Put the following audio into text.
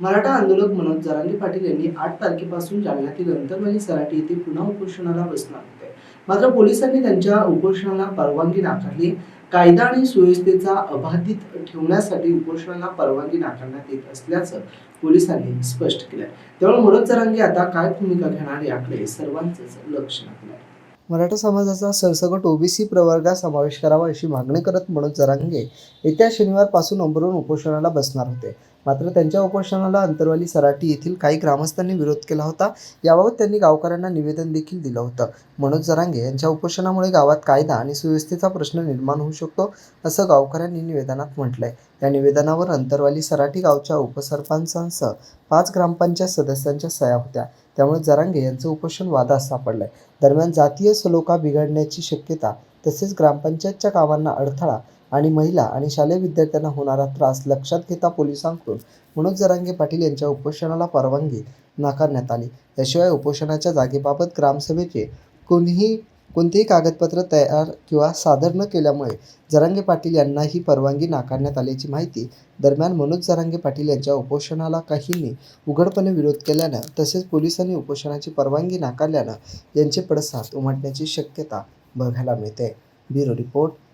मराठा आंदोलक मनोज जरांगे पाटील यांनी आठ तारखेपासून जालन्यातील अंतरवाली सराटी येथे पुन्हा उपोषणाला बसणार होते. मात्र पोलिसांनी त्यांच्या उपोषणाला परवानगी नाकारली. कायदा आणि सुव्यवस्थेचा अबाधित ठेवण्यासाठी उपोषणाला परवानगी नाकारण्यात येत असल्याचं पोलिसांनी स्पष्ट केलं त्यामुळे मनोज जरांगे आता काय भूमिका घेणार याकडे सर्वांचंच लक्ष लागलंय मराठा समाजाचा सरसकट ओबीसी प्रवर्गात समावेश करावा अशी मागणी करत मनोज जरांगे येत्या शनिवारपासून अंबरून उपोषणाला बसणार होते. मात्र त्यांच्या उपोषणाला अंतरवाली सराटी येथील काही ग्रामस्थांनी विरोध केला होता. याबाबत त्यांनी गावकऱ्यांना निवेदन देखील दिलं होतं. मनोज जरांगे यांच्या उपोषणामुळे गावात कायदा आणि सुव्यवस्थेचा प्रश्न निर्माण होऊ शकतो असं गावकऱ्यांनी निवेदनात म्हटलंय. या निवेदनावर अंतरवाली सराटी गावच्या उपसरपंचांसह पाच ग्रामपंचायत सदस्यांच्या सह्या होत्या. त्यामुळे जरांगे यांचं उपोषण वादात सापडलंय. दरम्यान जातीय सलोखा बिघडण्याची शक्यता तसेच ग्रामपंचायतच्या कामांना अडथळा आणि महिला आणि शालेय विद्यार्थ्यांना होणारा त्रास लक्षात घेता पोलिसांकडून मनोज जरांगे पाटील यांच्या उपोषणाला परवानगी नाकारण्यात आली. याशिवाय उपोषणाच्या जागेबाबत ग्रामसभेचे कोणीही कोणतेही कागदपत्र तयार किंवा सादर न केल्यामुळे जरांगे पाटील यांना ही परवानगी नाकारण्यात आल्याची माहिती दरम्यान मनोज जरांगे पाटील यांच्या उपोषणाला काहींनी उघडपणे विरोध केल्यानं तसेच पोलिसांनी उपोषणाची परवानगी नाकारल्यानं यांचे पडसाद उमटण्याची शक्यता बघायला मिळते. Bureau report